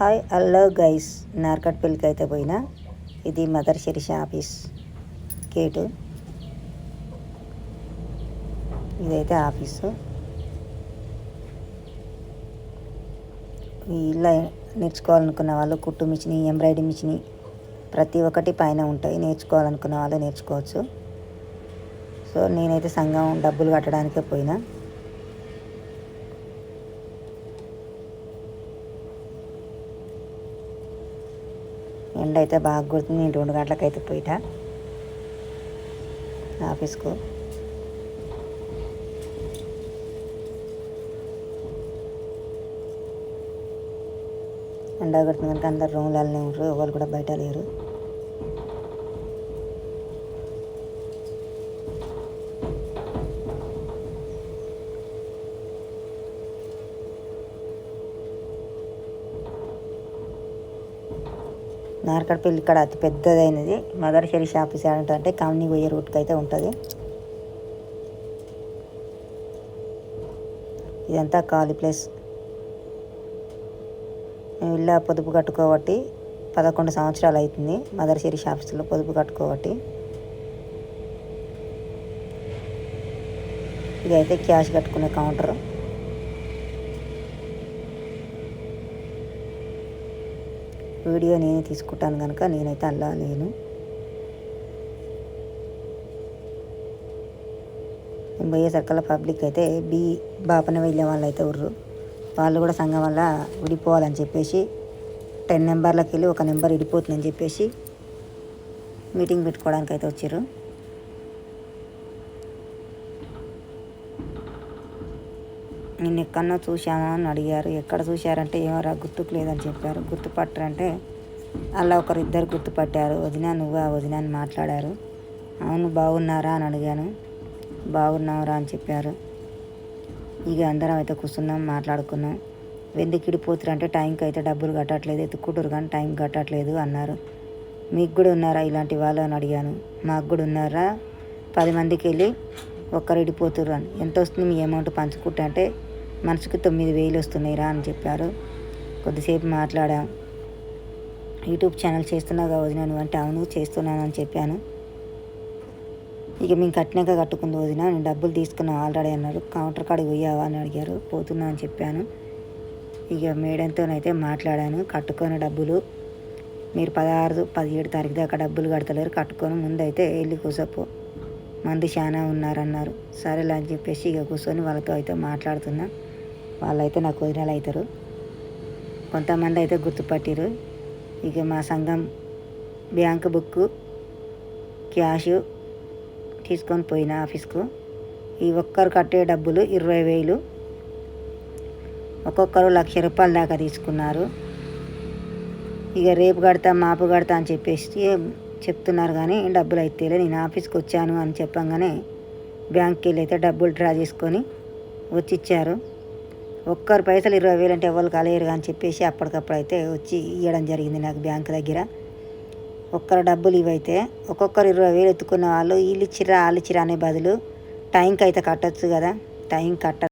Hi hello guys. నార్కట్పల్లికి అయితే పోయినా. ఇది మదర్ శిరీష ఆఫీస్ గేటు. ఇదైతే ఆఫీసు. ఈ ఇల్లు నేర్చుకోవాలనుకున్న వాళ్ళు కుట్టు మిషన్ ఎంబ్రాయిడరీ మిషన్ ప్రతి ఒక్కటి పైన ఉంటాయి. నేర్చుకోవాలనుకున్న వాళ్ళు నేర్చుకోవచ్చు. సో నేనైతే సంఘం డబ్బులు కట్టడానికే పోయినా. ఎండ అయితే బాగా గుర్తుంది నేను రెండు గంటలకైతే అయితే పోయిట. ఆఫీస్కు. ఎండ కొడుతుంది కనుక అందరు రూమ్లలోనే ఉంటారు ఎవరు కూడా బయట లేరు. నార్కట్పల్లి ఇక్కడ అతి పెద్దదైనది. మదర్ శరీష్ ఆఫీస్ అంటే కామినీ పోయే రూట్కి అయితే ఉంటుంది. ఇదంతా ఖాళీ ప్లేస్. మేము ఇలా పొదుపు కట్టుకోబట్టి పదకొండు సంవత్సరాలు అవుతుంది మదర్ శరీష్ ఆఫీసులో పొదుపు కట్టుకోబట్టి. ఇదైతే క్యాష్ కట్టుకునే కౌంటర్. వీడియో నేనే తీసుకుంటాను కనుక నేనైతే అల్లా లేను నేను పోయేసరికల్లా పబ్లిక్ అయితే బి బాపన వెళ్ళే వాళ్ళు అయితే ఉర్రు. వాళ్ళు కూడా సంఘం వల్ల విడిపోవాలని చెప్పేసి టెన్ నెంబర్లకి వెళ్ళి ఒక నెంబర్ విడిపోతుందని చెప్పేసి మీటింగ్ పెట్టుకోవడానికి అయితే వచ్చారు. నిన్ను ఎక్కడో చూసామా అని అడిగారు. ఎక్కడ చూశారంటే ఏమరా గుర్తుకు లేదని చెప్పారు. గుర్తుపట్టరంటే అలా ఒకరిద్దరు గుర్తుపట్టారు. వదిన నువ్వా? వదిన అని మాట్లాడారు. అవును బాగున్నారా అని అడిగాను. బాగున్నావురా అని చెప్పారు. ఇక అందరం అయితే కూర్చున్నాం మాట్లాడుకున్నాం. ఎందుకు ఇడిపోతురు అంటే టైంకి అయితే డబ్బులు కట్టట్లేదు ఎత్తుకుంటారు కానీ టైం కట్టట్లేదు అన్నారు. మీకు కూడా ఉన్నారా ఇలాంటి వాళ్ళు? అని అడిగాను. మాకు కూడా ఉన్నారా? పది మందికి వెళ్ళి ఒక్కరు ఇడిపోతురు అని. ఎంత వస్తుంది మీ అమౌంట్ పంచుకుంటే అంటే మనసుకి తొమ్మిది వేలు వస్తున్నాయిరా అని చెప్పారు. కొద్దిసేపు మాట్లాడాం యూట్యూబ్ ఛానల్ చేస్తున్నావు వదిన నువ్వు అంటే అవును చేస్తున్నాను అని చెప్పాను. ఇక మేము కట్టినాక కట్టుకుంది వదిన నేను డబ్బులు తీసుకున్నాను ఆల్రెడీ అన్నారు కౌంటర్ కాడికి పోయావా అని అడిగారు. పోతున్నా అని చెప్పాను. ఇక మేడంతోనైతే మాట్లాడాను. కట్టుకొని డబ్బులు మీరు పదహారు పదిహేడు తారీఖు దాకా డబ్బులు కడతలేరు. కట్టుకొని ముందైతే వెళ్ళి కూసపో. మంది చాలా ఉన్నారన్నారు. సరేలే అని చెప్పేసి ఇక కూర్చొని వాళ్ళతో అయితే మాట్లాడుతున్నా. వాళ్ళైతే నాకు వదినాలు అవుతారు కొంతమంది అయితే గుర్తుపట్టిరు ఇక మా సంఘం బ్యాంక్ బుక్ క్యాష్ తీసుకొని పోయిన ఆఫీస్కు. ఈ ఒక్కరు కట్టే డబ్బులు ఇరవై వేలు. ఒక్కొక్కరు లక్ష రూపాయల దాకా తీసుకున్నారు. ఇక రేపు కడతా మాపు కడతా అని చెప్పేసి చెప్తున్నారు కానీ డబ్బులు అయితే నేను ఆఫీస్కి వచ్చాను అని చెప్పంగానే బ్యాంక్కి వెళ్ళి అయితే డబ్బులు డ్రా చేసుకొని వచ్చి ఇచ్చారు. ఒక్కరు పైసలు ఇరవై వేలు అంటే ఎవరు కాలేరు అని చెప్పేసి అప్పటికప్పుడు అయితే వచ్చి ఇవ్వడం జరిగింది నాకు బ్యాంక్ దగ్గర. ఒక్కరు డబ్బులు ఇవైతే ఒక్కొక్కరు ఇరవై వేలు ఎత్తుకున్న వాళ్ళు వీళ్ళు ఇచ్చిరా వాళ్ళు ఇచ్చిరా అనే బదులు టైంకి అయితే కట్టచ్చు కదా. టైం కట్ట